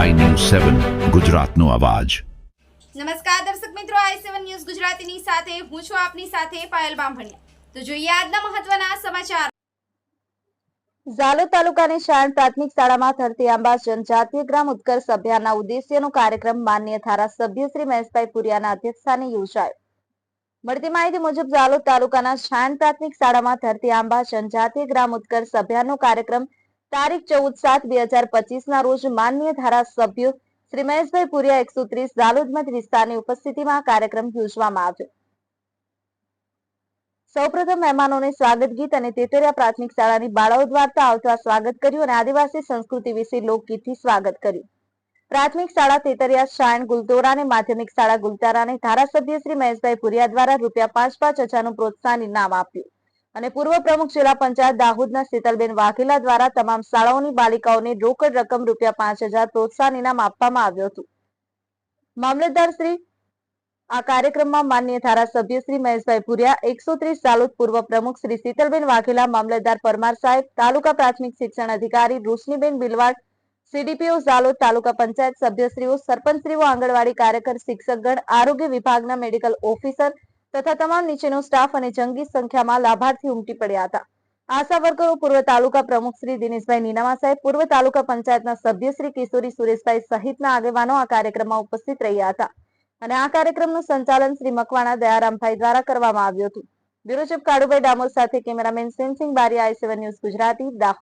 સેવન ગુજરાતનો અવાજ. નમસ્કાર દર્શક મિત્રો આઈ સેવન ન્યૂઝ ગુજરાતીની સાથે હું છું આપની સાથે પાયલ બામભણિયા. તો જોઈએ આજના મહત્વના સમાચાર. ઝાલોદ તાલુકાની શાણ પ્રાથમિક શાળામાં ધરતી આંબા જનજાતીય ગ્રામ ઉત્કર્ષ અભિયાનના ઉદ્દેશ્યનો કાર્યક્રમ માન્ય ધારાસભ્ય શ્રી મહેશભાઈ પુરિયાના અધ્યક્ષસ્થાને યોજાયો. મળતી માહિતી મુજબ ઝાલોદ તાલુકાના શાણ પ્રાથમિક શાળામાં ધરતી આંબા જનજાતીય ગ્રામ ઉત્કર્ષ અભિયાનનો કાર્યક્રમ તારીખ ચૌદ સાત બે હજાર પચીસના રોજ માન્ય ધારાસભ્ય શ્રી મહેશભાઈ પુરિયા એકસો ત્રીસ મત વિસ્તારની ઉપસ્થિતિમાં કાર્યક્રમ યોજવામાં આવ્યો. સૌપ્રથમ મહેમાનોને સ્વાગત ગીત અને તેતરિયા પ્રાથમિક શાળાની બાળાઓ દ્વારા આવતા સ્વાગત કર્યું અને આદિવાસી સંસ્કૃતિ વિશે લોકગીતથી સ્વાગત કર્યું. પ્રાથમિક શાળા તેતરિયા શાયણ ગુલતોરા અને માધ્યમિક શાળા ગુલતારાને ધારાસભ્ય શ્રી મહેશભાઈ પુરિયા દ્વારા રૂપિયા પાંચ પાંચ હજારનું પ્રોત્સાહન ઇનામ આપ્યું. અને પૂર્વ પ્રમુખ જિલ્લા પંચાયત દાહોદના શીતલબેન વાઘેલા દ્વારા તમામ શાળાઓની બાલિકાઓને રોકડ રકમ રૂપિયા પાંચ હજાર પ્રોત્સાહન ઇનામ આપવામાં આવ્યું હતું. મામલતદાર શ્રી, આ કાર્યક્રમમાં માન્ય ધારાસભ્ય શ્રી મહેશભાઈ પુરિયા એકસો ત્રીસ સાલુદ પૂર્વ પ્રમુખ શ્રી શીતલબેન વાઘેલા, મામલતદાર પરમાર સાહેબ, તાલુકા પ્રાથમિક શિક્ષણ અધિકારી રોશનીબેન બિલવાડ, સીડીપીઓ ઝાલોદ તાલુકા પંચાયત સભ્યશ્રીઓ, સરપંચશ્રીઓ, આંગણવાડી કાર્યકર, શિક્ષકગણ, આરોગ્ય વિભાગના મેડિકલ ઓફિસર તથા તમામ નીચેનો સ્ટાફ અને જંગી સંખ્યામાં લાભાર્થી ઉમટી પડ્યા હતા. આશા વર્કરો, પૂર્વ તાલુકા પ્રમુખ શ્રી દિનેશભાઈ નીનામા સાહેબ, પૂર્વ તાલુકા પંચાયતના સભ્ય શ્રી કિશોરી સુરેશભાઈ સહિતના આગેવાનો આ કાર્યક્રમમાં ઉપસ્થિત રહ્યા હતા. અને આ કાર્યક્રમનું સંચાલન શ્રી મકવાણા દયારામભાઈ દ્વારા કરવામાં આવ્યું હતું. બ્યુરો ચીફ કાળુભાઈ ડામોર સાથે cameraman Semsingh Bariya I seven news Gujarati, Dahod.